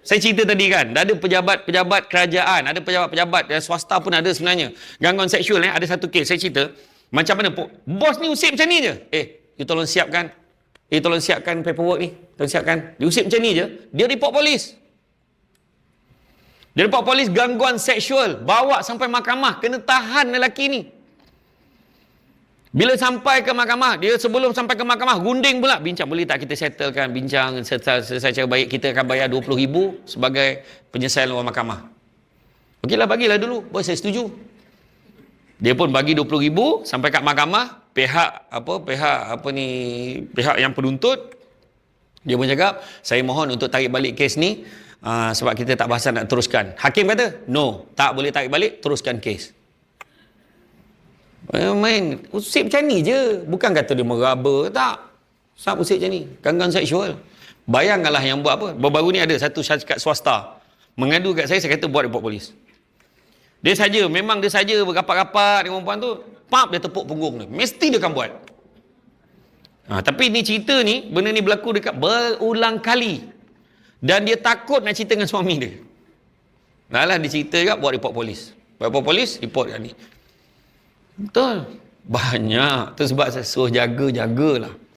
Saya cerita tadi kan, ada pejabat-pejabat kerajaan, ada pejabat-pejabat eh, swasta pun ada sebenarnya. Gangguan seksual eh, ada satu kes saya cerita. Macam mana bos ni usip macam ni je. Eh, you tolong siapkan. Eh, tolong siapkan paperwork ni. Tolong siapkan. Dia usip macam ni je. Dia report polis. Dia report polis gangguan seksual. Bawa sampai mahkamah. Kena tahan lelaki ni. Bila sampai ke mahkamah, dia sebelum sampai ke mahkamah, gunding pula. Bincang, boleh tak kita settlekan, bincang selesai, cara baik, kita akan bayar RM20,000 sebagai penyelesaian luar mahkamah. Okeylah, bagilah dulu. Bos, saya setuju. Dia pun bagi RM20,000 sampai kat mahkamah, pihak apa pihak apa ni pihak yang penuntut dia pun cakap saya mohon untuk tarik balik kes ni uh, sebab kita tak bahasa nak teruskan hakim kata no tak boleh tarik balik teruskan kes Main usip macam ni je. Bukan kata dia meraba tak. Sap usip macam ni. Gangguan seksual bayangkanlah yang buat apa. Baru-baru ni ada satu syarikat swasta. Mengadu kat saya saya kata buat report polis. Dia saja memang dia saja berapat-rapat dengan perempuan tu pap dia tepuk punggung dia. Mesti dia akan buat. Ha, tapi ni cerita ni benda ni berlaku dekat berulang kali. Dan dia takut nak cerita dengan suami dia. Dah lah dia cerita kat buat report polis. Buat report polis report kat ni Betul. Banyak. Tu sebab saya suruh jaga-jagalah.